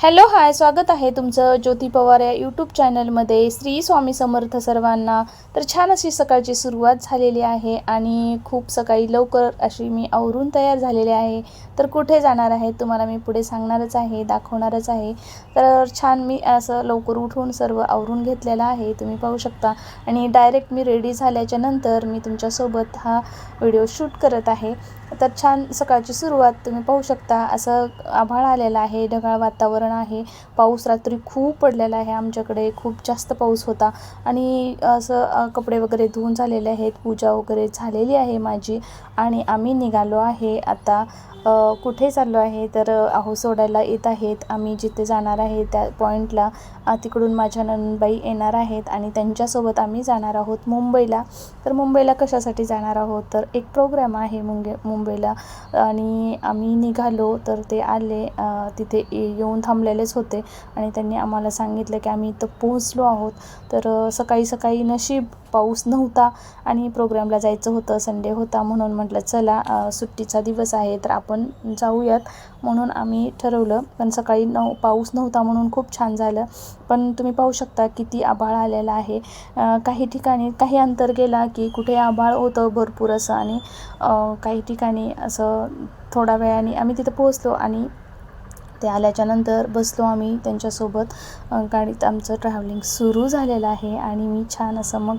Hello hi स्वागत आहे तुमचं ज्योती पवार या यूट्यूब चॅनलमध्ये श्री स्वामी समर्थ सर्वांना तर छान अशी सकाळची सुरुवात झालेली आहे आणि खूप सकाळी लवकर अशी मी आवरून तयार झालेली आहे. तर कुठे जाणार आहे तुम्हाला मी पुढे सांगणारच आहे दाखवणारच आहे. तर छान मी असं लवकर उठून सर्व आवरून घेतलेलं आहे तुम्ही पाहू शकता. आणि डायरेक्ट मी रेडी झाल्याच्यानंतर मी तुमच्यासोबत हा व्हिडिओ शूट करत आहे. तर छान सकाळची सुरुवात तुम्ही पाहू शकता. असं आभाळ आलेलं आहे ढगाळ वातावरण आहे. पाऊस रात्री खूप पडलेला आहे आमच्याकडे. खूप जास्त पाऊस होता. आणि असं कपडे वगैरे धुवून झालेले आहेत. पूजा वगैरे झालेली आहे माझी. आणि आम्ही निघालो आहे आता कुठे चाललो आहे? तर अहो आहो सोडायला येत आहेत. आम्ही जिथे जाणार आहे त्या पॉईंटला तिकडून माझ्या नंदबाई येणार आहेत आणि त्यांच्यासोबत आम्ही जाणार आहोत मुंबईला. तर मुंबईला कशासाठी जाणार आहोत? तर एक प्रोग्राम आहे मुंगे मुंबईला. आणि आम्ही निघालो तर ते आले तिथे ये- येऊन थांबलेलेच होते. आणि त्यांनी आम्हाला सांगितलं की आम्ही इथं पोहोचलो आहोत. तर सकाळी सकाळी नशीब पाऊस नव्हता आणि प्रोग्रामला जायचं होतं संडे होता म्हणून म्हटलं चला सुट्टीचा दिवस आहे तर आपण जाऊयात. म्हणून आम्ही ठरवलं पण सकाळी नऊ पाऊस नव्हता म्हणून खूप छान झालं. पण तुम्ही पाहू शकता किती आभाळ आलेला आहे. काही ठिकाणी काही अंतर गेला की कुठे आभाळ होतं भरपूर असं आणि काही ठिकाणी असं थोड्या वेळाने आम्ही तिथं पोहोचलो आणि ते आल्याच्यानंतर बसलो आम्ही त्यांच्यासोबत. गाडीत आमचं ट्रॅव्हलिंग सुरू झालेलं आहे आणि मी छान असं मग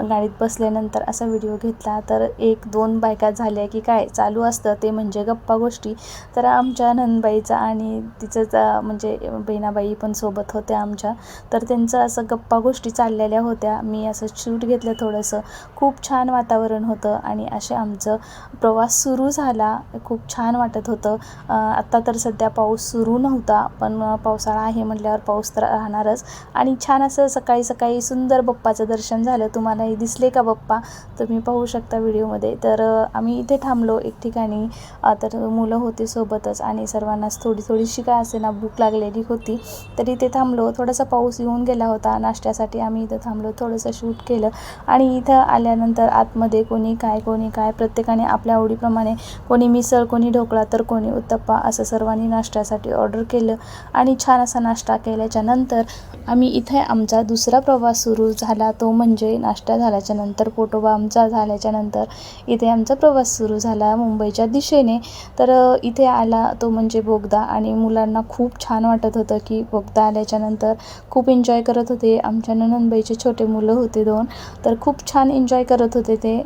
गाडीत बसल्यानंतर असा व्हिडिओ घेतला. तर एक दोन बायका झाल्या की काय चालू असतं ते म्हणजे गप्पा गोष्टी. तर आमच्या नंदबाईचा आणि तिचंच म्हणजे बहिणाबाई पण सोबत होत्या आमच्या. तर त्यांचं असं गप्पा गोष्टी चाललेल्या होत्या. मी असं शूट घेतलं थोडंसं. खूप छान वातावरण होतं आणि असे आमचं प्रवास सुरू झाला. खूप छान वाटत होतं. आत्ता तर सध्या पाऊस सुरू नव्हता पण पावसाळा आहे म्हटल्यावर पाऊस तर राहणारच. आणि छान असं सकाळी सकाळी सुंदर बप्पाचं दर्शन झालं. तुम्हालाही दिसले का बप्पा? तुम्ही पाहू शकता व्हिडिओमध्ये. तर आम्ही इथे थांबलो एक ठिकाणी. तर मुलं होती सोबतच आणि सर्वांनाच थोडी थोडीशी काय असे ना भूक लागलेली होती. तर इथे थांबलो. थोडासा पाऊस येऊन गेला होता. नाश्त्यासाठी आम्ही इथं थांबलो. थोडंसं शूट केलं. आणि इथं आल्यानंतर आतमध्ये कोणी काय कोणी काय प्रत्येकाने आपल्या आवडीप्रमाणे कोणी मिसळ कोणी ढोकळा तर कोणी उत्तप्पा असं सर्वांनी नाश्त्यासाठी ऑर्डर केलं. आणि छान असा नाश्ता केल्याच्या नंतर आम्ही इथे आमचा दुसरा प्रवास सुरू झाला. तो म्हणजे नाश्ता झाल्याच्यानंतर पोटोबा आमचा झाल्याच्यानंतर इथे आमचा प्रवास सुरू झाला मुंबईच्या दिशेने. तर इथे आला तो म्हणजे बोगदा आणि मुलांना खूप छान वाटत होतं की बोगदा आल्याच्यानंतर खूप एन्जॉय करत होते. आमच्या ननंदबाईचे छोटे मुलं होते दोन. तर खूप छान एन्जॉय करत होते ते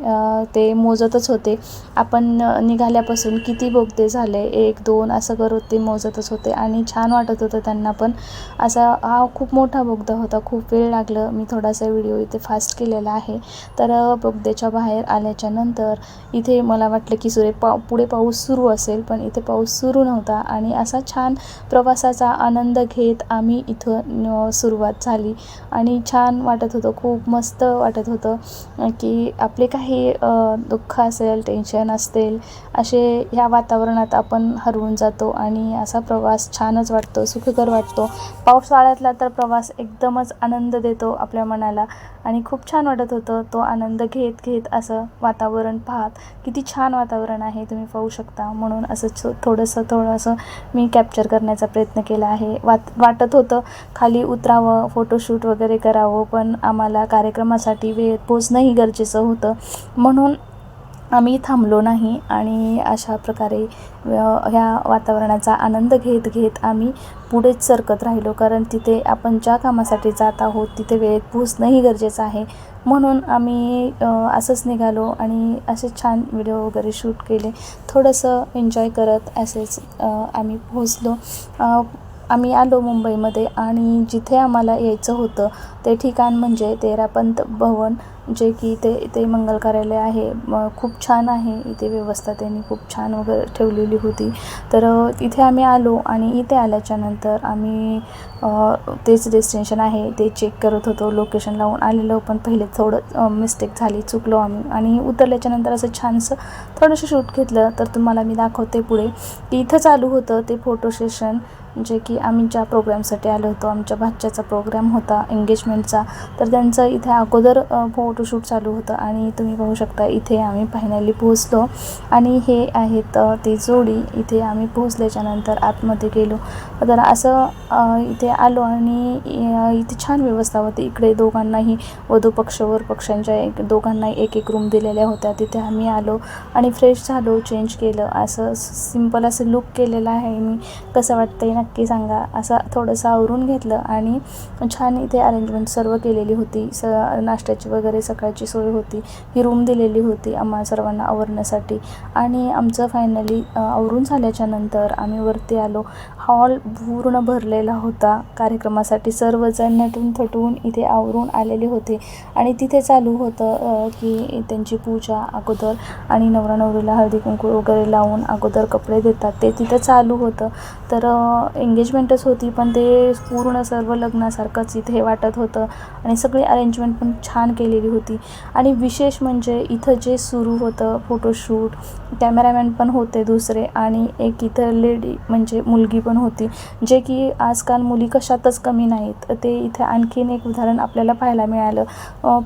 ते मोजतच होते. आपण निघाल्यापासून किती बोगदे झाले? एक दोन असं करत ते मोजतच होते आणि छान वाटत होतं त्यांना पण. असा हा खूप मोठा बोगदा होता खूप वेळ लागलं. मी थोडासा व्हिडिओ इथे फास्ट केलेला आहे. तर बोगद्याच्या बाहेर आल्याच्यानंतर इथे मला वाटलं की सुरे पा पुढे पाऊस सुरू असेल पण इथे पाऊस सुरू नव्हता. आणि असा छान प्रवासाचा आनंद घेत आम्ही इथं सुरुवात झाली. आणि छान वाटत होतं खूप मस्त वाटत होतं की आपले काही दुःख असेल टेन्शन असेल असे ह्या वातावरणात आपण हरवून जातो. आणि असा प्रवास छानच वाटतो सुखकर वाटतो. पावसाळ्यात पावसाळ्यातला तर प्रवास एकदमच आनंद देतो आपल्या मनाला. आणि खूप छान वाटत होतं तो आनंद घेत घेत असं वातावरण पाहत. किती छान वातावरण आहे तुम्ही पाहू शकता. म्हणून असं छो थोडंसं थोडंसं मी कॅप्चर करण्याचा प्रयत्न केला आहे. वात वाटत होतं खाली उतरावं फोटोशूट वगैरे करावं पण आम्हाला कार्यक्रमासाठी वेळेत पोचणंही गरजेचं होतं. म्हणून आम्ही थांबलो नाही आणि अशा प्रकारे ह्या वातावरणाचा आनंद घेत घेत आम्ही पुढेच सरकत राहिलो. कारण तिथे आपण ज्या कामासाठी जात आहोत तिथे वेळेत पोहोचणंही गरजेचं आहे. म्हणून आम्ही असंच निघालो आणि असे छान व्हिडिओ वगैरे शूट केले. थोडंसं एन्जॉय करत असेच आम्ही पोहोचलो. आम्ही आलो मुंबईमध्ये आणि जिथे आम्हाला यायचं होतं ते ठिकाण म्हणजे तेरापंत भवन जे की ते इथे मंगल कार्यालय आहे. खूप छान आहे. इथे व्यवस्था त्यांनी खूप छान वगैरे ठेवलेली होती. तर इथे आम्ही आलो आणि इथे आल्याच्यानंतर आम्ही तेच डेस्टिनेशन आहे ते चेक करत होतो. लोकेशन लावून आलेलो पण पहिले थोडं मिस्टेक झाली चुकलो आम्ही. आणि उतरल्याच्या नंतर असं छानसं थोडंसं शूट घेतलं तर तुम्हाला मी दाखवते पुढे. की इथं चालू होतं ते फोटो सेशन. जे की आम्ही ज्या प्रोग्रामसाठी आलो होतो आमच्या भाच्याचा प्रोग्रॅम होता एंगेजमेंटचा तर त्यांचं इथे अगोदर फोटोशूट चालू होतं आणि तुम्ही पाहू शकता इथे आम्ही फायनली पोहोचलो. आणि हे आहेत ते ती जोडी. इथे आम्ही पोहोचल्याच्यानंतर आतमध्ये गेलो. तर असं इथे आलो आणि इथे छान व्यवस्था होती. इकडे दोघांनाही वधू पक्ष वर पक्षांच्या एक दोघांनाही एक एक रूम दिलेल्या होत्या. तिथे आम्ही आलो आणि फ्रेश झालो चेंज केलं. असं सिंपल असं लुक केलेलं आहे. मी कसं वाटतं ना नक्की सांगा. असं थोडंसं आवरून घेतलं आणि छान इथे अरेंजमेंट सर्व केलेली होती. स नाश्त्याची वगैरे सकाळची सोय होती. ही रूम दिलेली होती आम्हा सर्वांना आवरण्यासाठी. आणि आमचं फायनली आवरून झाल्याच्यानंतर आम्ही वरती आलो. हॉल पूर्ण भरलेला होता. कार्यक्रमासाठी सर्वजण नटून थटून इथे आवरून आलेले होते. आणि तिथे चालू होतं की त्यांची पूजा अगोदर आणि नवरा नवरीला हळदी कुंकू वगैरे लावून अगोदर कपडे देतात. ते तिथं चालू होतं. तर एंगेजमेंटच होती पण ते पूर्ण सर्व लग्नासारखंच इथे वाटत होतं आणि सगळी अरेंजमेंट पण छान केलेली होती. आणि विशेष म्हणजे इथं जे सुरू होतं फोटोशूट कॅमेरामॅन पण होते दुसरे आणि एक इथं लेडी म्हणजे मुलगी पण होती जे की आजकाल मुली कशातच कमी नाहीत. ते इथे आणखीन एक उदाहरण आपल्याला पाहायला मिळालं.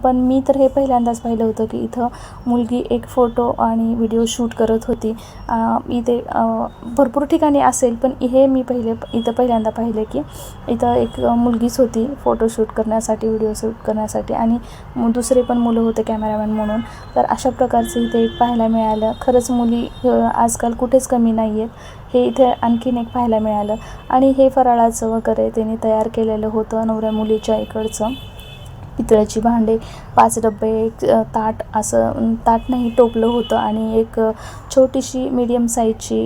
पण मी तर हे पहिल्यांदाच पाहिलं होतं की इथं मुलगी एक फोटो आणि व्हिडिओ शूट करत होती. इथे भरपूर ठिकाणी असेल पण हे मी पहिले इथं पहिल्यांदा पाहिलं की इथं एक मुलगीच होती फोटोशूट करण्यासाठी व्हिडिओ शूट करण्यासाठी आणि दुसरे पण मुलं होते कॅमेरामॅन म्हणून. तर अशा प्रकारचं इथे एक पाहायला मिळालं. खरंच मुली आजकाल कुठेच कमी नाही आहेत. हे इथे आणखीन एक पाहायला मिळालं. आणि हे फराळाचं वगैरे त्यांनी तयार केलेलं होतं नवऱ्या मुलीच्या इकडचं. पितळ्याची भांडे पाच डबे एक ताट असं ताट नाही टोपलं होतं आणि एक छोटीशी मीडियम साईजची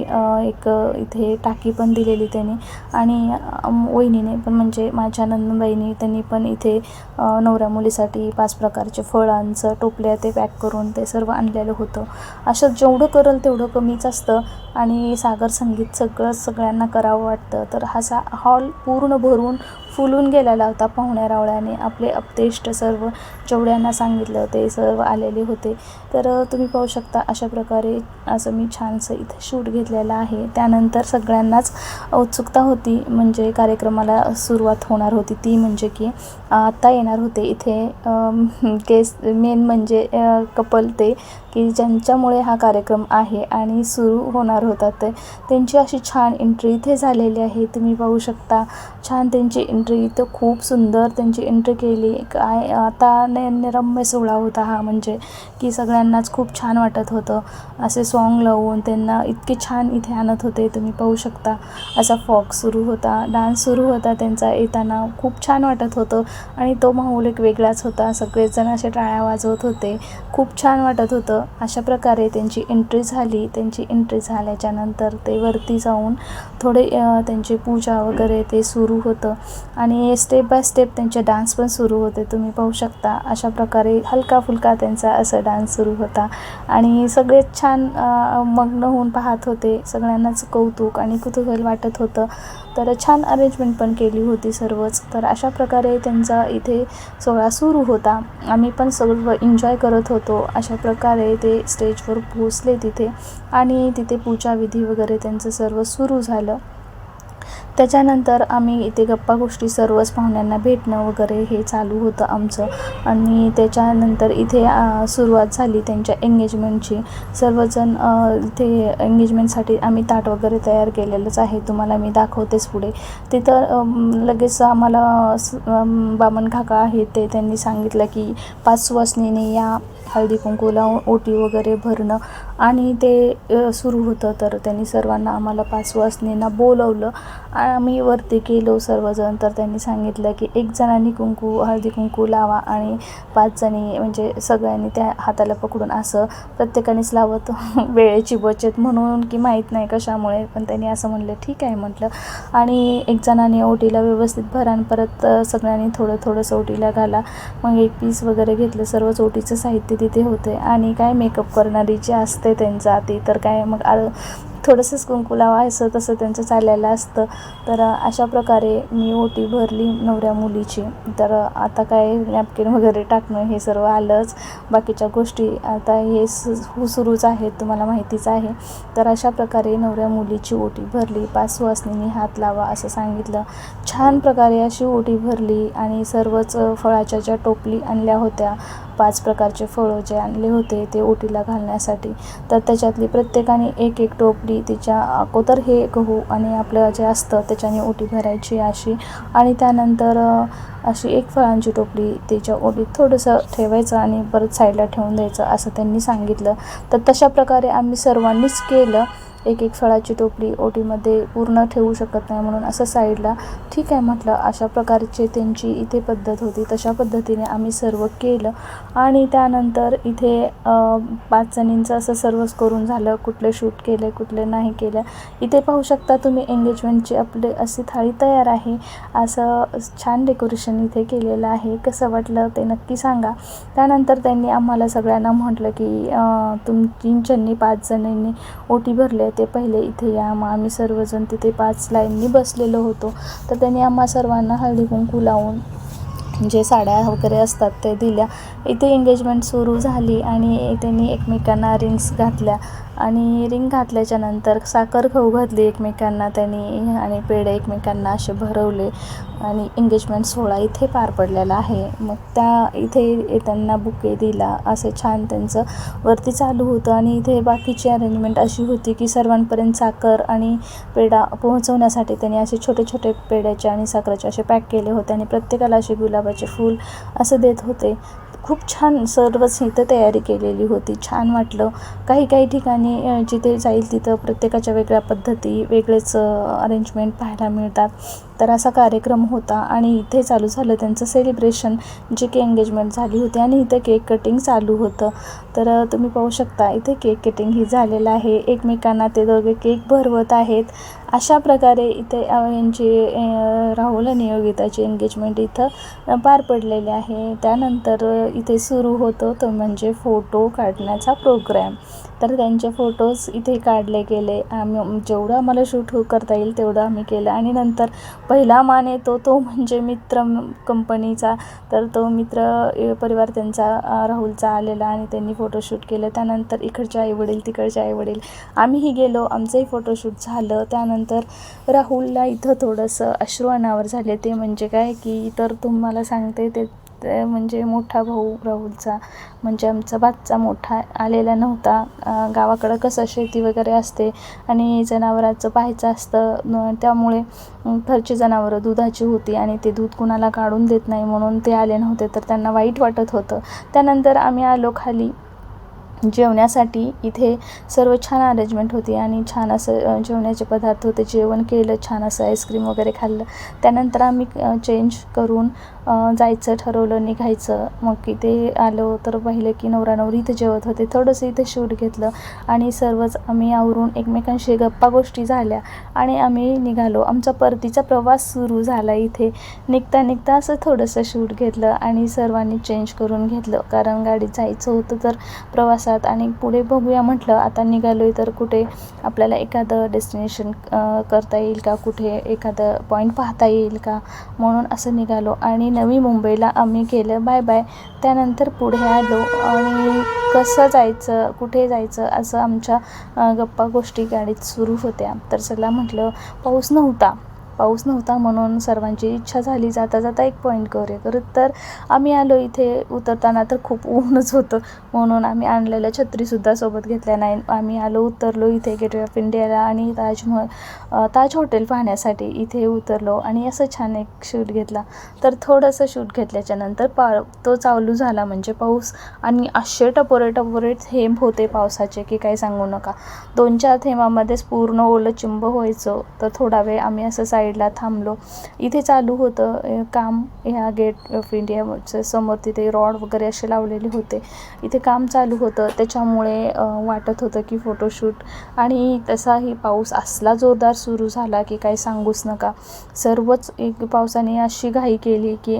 एक इथे टाकी पण दिलेली त्यांनी आणि वहिनीने पण म्हणजे माझ्या नंदबाईनी त्यांनी पण इथे नवऱ्या मुलीसाठी पाच प्रकारचे फळांचं टोपल्या ते पॅक करून ते सर्व आणलेलं होतं. असं जेवढं करल तेवढं कमीच असतं आणि सागर संगीत सगळं सगळ्यांना करावं वाटतं. तर हा सा हॉल पूर्ण भरून फुलून गेलेला होता पाहुण्या रावळ्याने. आपले अपतेष्ट सर्व जेवढ्यांना सांगितलं ते सर्व आलेले होते. तर तुम्ही पाहू शकता अशा प्रकारे असं मी छानसं इथे शूट घेतलेलं आहे. त्यानंतर सगळ्यांनाच उत्सुकता होती म्हणजे कार्यक्रमाला सुरुवात होणार होती ती म्हणजे की आत्ता येणार होते इथे केस मेन म्हणजे कपल ते की ज्यांच्यामुळे हा कार्यक्रम आहे आणि सुरू होणार होता ते त्यांची अशी छान एंट्री इथे झालेली आहे. तुम्ही पाहू शकता छान त्यांची एंट्री इथं खूप सुंदर त्यांची एंट्री केली. काय आता नयनरम्य सोहळा होता हा म्हणजे की सगळ्यांनाच खूप छान वाटत होतं. असे सॉन्ग लावून त्यांना इतके छान इथे आणत होते तुम्ही पाहू शकता. असा फॉक सुरू होता डान्स सुरू होता त्यांचा येताना खूप छान वाटत होतं. आणि तो माहोल एक वेगळाच होता. सगळेजण असे टाळ्या वाजवत होते. खूप छान वाटत होतं. अशा प्रकारे त्यांची एंट्री झाली. त्यांची एंट्री झाल्याच्यानंतर ते वरती जाऊन थोडे त्यांची पूजा वगैरे ते सुरू होतं. आणि स्टेप बाय स्टेप त्यांचे डान्स पण सुरू होते. तुम्ही पाहू शकता अशा प्रकारे हलका फुलका त्यांचा असं डान्स सुरू होता. आणि सगळेच छान मग्न होऊन पाहत होते. सगळ्यांनाच कौतुक आणि कुतूहल वाटत होतं. तर छान अरेंजमेंट पण केली होती सर्वच. तर अशा प्रकारे त्यांचा इथे सोहळा सुरू होता. आम्ही पण सर्व एन्जॉय करत होतो. अशा प्रकारे ते स्टेजवर पोहोचले तिथे. आणि तिथे पूजाविधी वगैरे त्यांचं सर्व सुरू झालं. त्याच्यानंतर आम्ही इथे गप्पा गोष्टी सर्वच पाहुण्यांना भेटणं वगैरे हे चालू होतं आमचं. आणि त्याच्यानंतर इथे सुरुवात झाली त्यांच्या एंगेजमेंटची सर्वजण इथे एंगेजमेंटसाठी आम्ही ताट वगैरे तयार केलेलंच आहे. तुम्हाला मी दाखवतेच पुढे. तिथं लगेच आम्हाला स- बामण काका आहेत ते त्यांनी सांगितलं की पाच सुवासनीने या हळदी कुंकूला ओटी वगैरे भरणं. आणि ते सुरू होतं. तर त्यांनी सर्वांना आम्हाला पाच सुवासनींना बोलवलं. आम्ही वरती गेलो सर्वजण तर त्यांनी सांगितलं की एक जणांनी कुंकू हळदी कुंकू लावा आणि पाच जणी म्हणजे सगळ्यांनी त्या हाताला पकडून असं प्रत्येकानेच लावत. वेळेची बचत म्हणून की माहीत नाही कशामुळे पण त्यांनी असं म्हणलं ठीक आहे म्हटलं. आणि एक जणाने ओटीला व्यवस्थित भरा आणि परत सगळ्यांनी थोडं थोडंसं ओटीला घाला. मग एक पीस वगैरे घेतलं सर्वच ओटीचं साहित्य तिथे होते. आणि काय मेकअप करणारी जी असते त्यांचा ती तर काय मग थोडंसंच कुंकू लावायचं तसं त्यांचं चाललेलं असतं. तर अशा प्रकारे मी ओटी भरली नवऱ्या मुलीची. तर आता काय नॅपकिन वगैरे टाकणं हे सर्व आलंच. बाकीच्या गोष्टी आता हे सु हो, सुरूच आहेत तुम्हाला माहितीच आहे. तर अशा प्रकारे नवऱ्या मुलीची ओटी भरली. पाच सुवासनींनी हात लावा असं सांगितलं. छान प्रकारे अशी ओटी भरली आणि सर्वच फळाच्या ज्या टोपली आणल्या होत्या पाच प्रकारचे फळं जे आणले होते ते ओटीला घालण्यासाठी. तर त्याच्यातली प्रत्येकाने एक एक टोपली तिच्या अगोदर हे गहू आणि आपलं जे असतं त्याच्याने ओटी भरायची अशी. आणि त्यानंतर अशी एक फळांची टोपली तिच्या ओटीत थोडंसं ठेवायचं आणि परत साईडला ठेवून द्यायचं असं त्यांनी सांगितलं. तर तशा प्रकारे आम्ही सर्वांनीच केलं. एक एक फळाची टोपली ओटीमध्ये पूर्ण ठेवू शकत नाही म्हणून असं साईडला ठीक आहे म्हटलं अशा प्रकारचे त्यांची इथे पद्धत होती. तशा पद्धतीने आम्ही सर्व केलं आणि त्यानंतर इथे पाच जणींचं असं सर्वच करून झालं. कुठले शूट केले कुठले नाही केलं. इथे पाहू शकता तुम्ही एंगेजमेंटची आपली अशी थाळी तयार आहे. असं छान डेकोरेशन इथे केलेलं आहे. कसं वाटलं ते नक्की सांगा. त्यानंतर त्यांनी आम्हाला सगळ्यांना म्हटलं की तुम तुमची ज्यांनी पाच जणींनी ओटी भरले ते पहिले इथे या. मग आम्ही सर्वजण तिथे पाच लाईननी बसलेलो होतो. तर त्यांनी आम्हा सर्वांना हळदी कुंकू लावून जे साड्या वगैरे असतात ते दिल्या. इथे एंगेजमेंट सुरू झाली आणि त्यांनी एकमेकांना रिंग्स घातल्या. आणि रिंग घातल्याच्या नंतर साखर खाऊ घातली एकमेकांना त्यांनी आणि पेढे एकमेकांना असे भरवले आणि एंगेजमेंट सोहळा इथे पार पडलेला आहे. मग त्या इथे त्यांना बुके दिला असे छान त्यांचं वरती चालू होतं आणि इथे बाकीची अरेंजमेंट अशी होती की सर्वांपर्यंत साखर आणि पेढा पोहोचवण्यासाठी त्यांनी असे छोटे छोटे पेढ्याचे आणि साखरेचे असे पॅक केले होते आणि प्रत्येकाला असे गुलाबाचे फूल असं देत होते. खूप छान सर्वच इथं तयारी केलेली होती. छान वाटलं. काही काही ठिकाणी जिथे जाईल तिथं प्रत्येकाच्या वेगळ्या पद्धती वेगळेच अरेंजमेंट पाहायला मिळतात. तर असा कार्यक्रम होता आणि इथे चालू झालं त्यांचं सेलिब्रेशन जे की एंगेजमेंट झाली होती आणि इथे केक कटिंग चालू होतं. तर तुम्ही पाहू शकता इथे केक कटिंग ही झालेलं आहे. एकमेकांना ते दोघे केक भरवत आहेत. अशा प्रकारे इथे यांची राहुल आणि योगिताची एंगेजमेंट इथं पार पडलेली आहे. त्यानंतर इथे सुरू होतं तो म्हणजे फोटो काढण्याचा प्रोग्रॅम तर त्यांचे फोटोज इथे काढले गेले. आम्ही जेवढं आम्हाला शूट हो करता येईल तेवढं आम्ही केलं. आणि नंतर पहिला मान येतो तो म्हणजे मित्र कंपनीचा तर तो मित्र परिवार त्यांचा राहुलचा आलेला आणि त्यांनी फोटोशूट केलं. त्यानंतर इकडचे आईवडील तिकडचे आईवडील आम्हीही गेलो. आमचंही फोटोशूट झालं. त्यानंतर राहुलला इथं थोडंसं अश्रू अनावर झाले. ते म्हणजे काय की तर तुम्हाला सांगते ते ते म्हणजे मोठा भाऊ राहुलचा म्हणजे आमचा बाच्चा मोठा आलेला नव्हता. गावाकडं कसं शेती वगैरे असते आणि जनावरांचं पाहायचं असतं त्यामुळे घरची जनावरं दुधाची होती आणि ते दूध कुणाला काढून देत नाही म्हणून ते आले नव्हते तर त्यांना वाईट वाटत होतं. त्यानंतर आम्ही आलो खाली. जेवण्यासाठी इथे सर्व छान अरेंजमेंट होती आणि छान असं जेवणाचे पदार्थ होते जेवण केलं छान असं आईस्क्रीम वगैरे खाल्लं. त्यानंतर आम्ही चेंज करून जायचं ठरवलं निघायचं. मग इथे आलो तर पाहिलं की नवरा नवरी इथे जेवत होते. थोडंसं इथे शूट घेतलं आणि सर्वच आम्ही आवरून एकमेकांशी गप्पा गोष्टी झाल्या आणि आम्ही निघालो. आमचा परतीचा प्रवास सुरू झाला इथे. निघता निघता असं थोडंसं शूट घेतलं आणि सर्वांनी चेंज करून घेतलं. कारण गाडीत जायचं होतं तर प्रवास प्रवासात आणि पुढे बघूया म्हटलं आता निघालो आहे तर कुठे आपल्याला एखादं डेस्टिनेशन करता येईल का? कुठे एखादं पॉईंट पाहता येईल का? म्हणून असं निघालो. आणि नवी मुंबईला आम्ही केलं बाय बाय त्यानंतर पुढे आलो. आणि कसं जायचं कुठे जायचं असं आमच्या गप्पा गोष्टी गाडीत सुरू होत्या. तर चला म्हटलं पाऊस नव्हता. पाऊस नव्हता म्हणून सर्वांची इच्छा झाली जाता जाता एक पॉईंट करूया करत तर आम्ही आलो इथे उतरताना तर खूप ऊनच होतं. म्हणून आम्ही आणलेल्या छत्रीसुद्धा सोबत घेतल्या नाही. आम्ही आलो उतरलो इथे गेटवे ऑफ इंडियाला आणि ताजमहल ताज हॉटेल पाहण्यासाठी इथे उतरलो आणि असं छान एक शूट घेतला. तर थोडंसं शूट घेतल्याच्या नंतर पा तो चालू झाला म्हणजे पाऊस. आणि असे टपोरे टपोरे थेंब होते पावसाचे की काही सांगू नका. दोन चार थेंबामध्येच पूर्ण ओलं चिंब व्हायचं. तर थोडा वेळ आम्ही असं साईड साईडला थांबलो. इथे चालू होतं काम ह्या गेट ऑफ इंडियाच्या समोर तिथे रॉड वगैरे असे लावलेले होते. इथे काम चालू होतं त्याच्यामुळे वाटत होतं की फोटोशूट. आणि तसाही पाऊस असला जोरदार सुरू झाला की काही सांगूच नका. सर्वच एक पावसाने अशी घाई केली की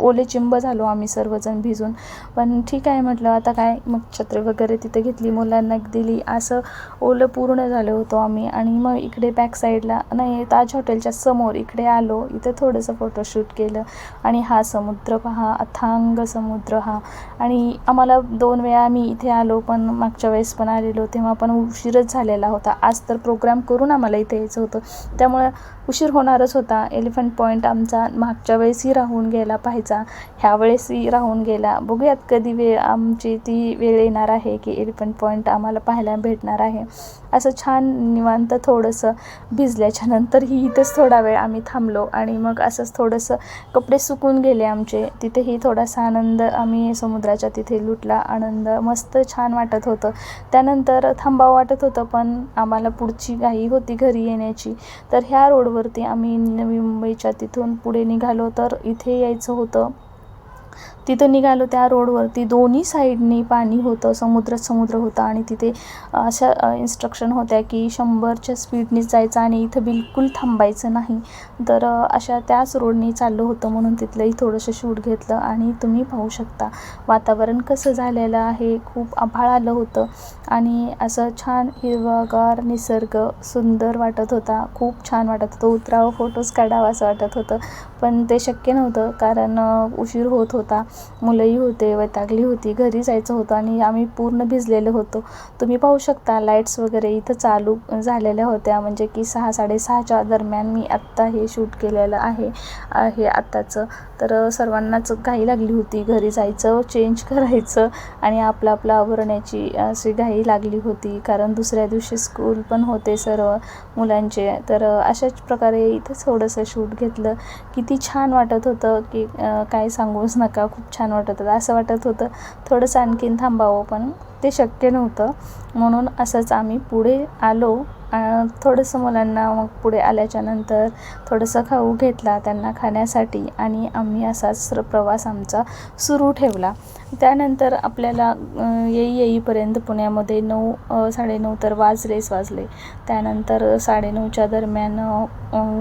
ओले चिंब झालो आम्ही सर्वजण भिजून. पण ठीक आहे म्हटलं आता काय मग छत्री वगैरे तिथे घेतली मुलांना दिली असं ओलं पूर्ण झालं होतो आम्ही. आणि मग इकडे बॅक साईडला नाही ताज हॉटेलच्या समोर इकडे आलो इथं थोडंसं फोटोशूट केलं आणि हा समुद्र पहा अथांग समुद्र हा. आणि आम्हाला दोन वेळा आम्ही इथे आलो पण मागच्या वेळेस पण आलेलो तेव्हा पण उशीरच झालेला होता. आज तर प्रोग्राम करून आम्हाला इथे यायचं होतं. त्यामुळे उशीर होणारच होता. एलिफंट पॉईंट आमचा मागच्या वेळेसही राहून गेला पाहायचा. ह्यावेळेसही राहून गेला. बघूयात कधी वेळ आमची ती वेळ येणार आहे की एलिफंट पॉईंट आम्हाला पाहायला भेटणार आहे. असं छान निवांत थोडंसं भिजल्याच्या नंतरही इथेच थोडा वेळ आम्ही थांबलो आणि मग असंच थोडंसं कपडे सुकून गेले आमचे. तिथेही थोडासा आनंद आम्ही समुद्राच्या तिथे लुटला. आनंद मस्त छान वाटत होतं. त्यानंतर थांबावं वाटत होतं पण आम्हाला पुढची घाई होती घरी येण्याची. तर ह्या रोडवर रोडवरती आम्ही नवी मुंबईच्या तिथून पुढे निघालो तर इथे यायचं होतं. तिथं निघालो त्या रोडवरती दोन्ही साईडनी पाणी होतं समुद्रात समुद्र होता आणि तिथे अशा इन्स्ट्रक्शन होत्या की शंभरच्या स्पीडने जायचं आणि इथं बिलकुल थांबायचं नाही. तर अशा त्याच रोडने चाललं होतं म्हणून तिथलंही थोडंसं शूट घेतलं आणि तुम्ही पाहू शकता. वातावरण कसं झालेलं आहे खूप आभाळ आलं होतं. आणि असं छान हिरवागार निसर्ग सुंदर वाटत होता. खूप छान वाटत होतं. उतरावं फोटोज काढावं असं वाटत होतं. पण ते शक्य नव्हतं कारण उशीर होत होता. मुलंही होते वैतागली होती. घरी जायचं होतं आणि आम्ही पूर्ण भिजलेलो होतो. तुम्ही पाहू शकता लाईट्स वगैरे इथं चालू झालेल्या होत्या. म्हणजे की सहा साडेसहाच्या दरम्यान मी आत्ता हे शूट केलेलं आहे आहे आत्ताचं. तर सर्वांनाच घाई लागली होती. घरी जायचं चेंज करायचं आणि आपलं आपलं आवरण्याची अशी घाई लागली होती कारण दुसऱ्या दिवशी स्कूल पण होते सर्व मुलांचे. तर अशाच प्रकारे इथं थोडंसं शूट घेतलं. किती छान वाटत होतं की काय सांगूच नका खूप छान वाटत होतं. असं वाटत होतं थोडंसं आणखीन थांबावं पण. ते शक्य नव्हतं. म्हणून असंच आम्ही पुढे आलो. थोडंसं मुलांना मग पुढे आल्याच्यानंतर थोडंसं खाऊ घेतला त्यांना खाण्यासाठी आणि आम्ही असाच प्रवास आमचा सुरू ठेवला. त्यानंतर आपल्याला येई येईपर्यंत पुण्यामध्ये नऊ साडेनऊ तर वाजलेच वाजले. त्यानंतर साडेनऊच्या दरम्यान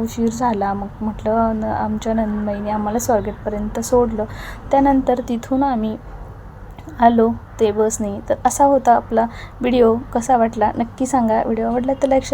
उशीर झाला. मग म्हटलं न आमच्या नंदबाईने आम्हाला स्वारगेटपर्यंत सोडलं. त्यानंतर तिथून आम्ही आलो ते बसने. तर असा होता आपला व्हिडिओ कसा वाटला? नक्की सांगा. व्हिडिओ आवडला तर लाईक